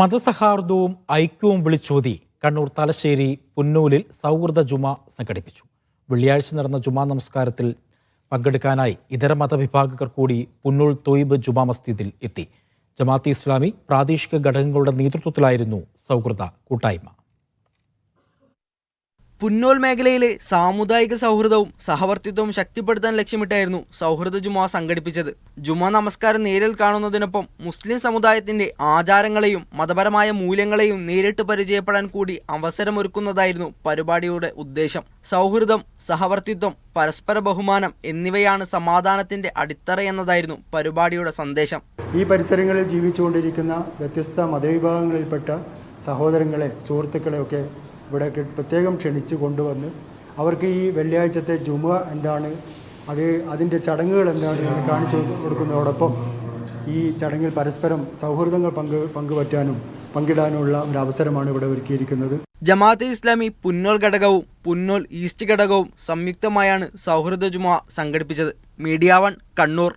മതസൗഹാർദ്ദവും ഐക്യവും വിളിച്ചോതി കണ്ണൂർ തലശ്ശേരി പുന്നൂലിൽ സൗഹൃദ ജുമ സംഘടിപ്പിച്ചു. വെള്ളിയാഴ്ച നടന്ന ജുമാ നമസ്കാരത്തിൽ പങ്കെടുക്കാനായി ഇതര മതവിഭാഗക്കാർ കൂടി പുന്നൂൽ തൊയ്ബ് ജുമാ മസ്ജിദിൽ എത്തി. ജമാഅത്ത് ഇസ്ലാമി പ്രാദേശിക ഘടകങ്ങളുടെ നേതൃത്വത്തിലായിരുന്നു സൗഹൃദ കൂട്ടായ്മ. പുന്നോൽ മേഖലയിലെ സാമുദായിക സൗഹൃദവും സഹവർത്തിത്വവും ശക്തിപ്പെടുത്താൻ ലക്ഷ്യമിട്ടായിരുന്നു സൗഹൃദ ജുമാ സംഘടിപ്പിച്ചത്. ജുമാ നമസ്കാരം നേരിൽ കാണുന്നതിനൊപ്പം മുസ്ലിം സമുദായത്തിന്റെ ആചാരങ്ങളെയും മതപരമായ മൂല്യങ്ങളെയും നേരിട്ട് പരിചയപ്പെടാൻ കൂടി അവസരമൊരുക്കുന്നതായിരുന്നു പരിപാടിയുടെ ഉദ്ദേശം. സൗഹൃദം സഹവർത്തിത്വം പരസ്പര ബഹുമാനം എന്നിവയാണ് സമാധാനത്തിന്റെ അടിത്തറ എന്നതായിരുന്നു പരിപാടിയുടെ സന്ദേശം. ഈ പരിസരങ്ങളിൽ ജീവിച്ചുകൊണ്ടിരിക്കുന്ന വ്യത്യസ്ത മതവിഭാഗങ്ങളിൽപ്പെട്ട സഹോദരങ്ങളെ സുഹൃത്തുക്കളെ ഒക്കെ ഇവിടെ പ്രത്യേകം ക്ഷണിച്ച് കൊണ്ടുവന്ന് അവർക്ക് ഈ വെള്ളിയാഴ്ചത്തെ ജുമ എന്താണ്? അത് അതിന്റെ ചടങ്ങുകൾ എന്താണ് കാണിച്ചു കൊടുക്കുന്നതോടൊപ്പം ഈ ചടങ്ങിൽ പരസ്പരം സൗഹൃദങ്ങൾ പങ്ക് പങ്കുപറ്റാനും പങ്കിടാനുമുള്ള ഒരു അവസരമാണ് ഇവിടെ ഒരുക്കിയിരിക്കുന്നത്. ജമാഅത്തെ ഇസ്ലാമി പുന്നോൽ ഘടകവും പുന്നോൽ ഈസ്റ്റ് ഘടകവും സംയുക്തമായാണ് സൗഹൃദ ജുമ സംഘടിപ്പിച്ചത്. Media one Kannur.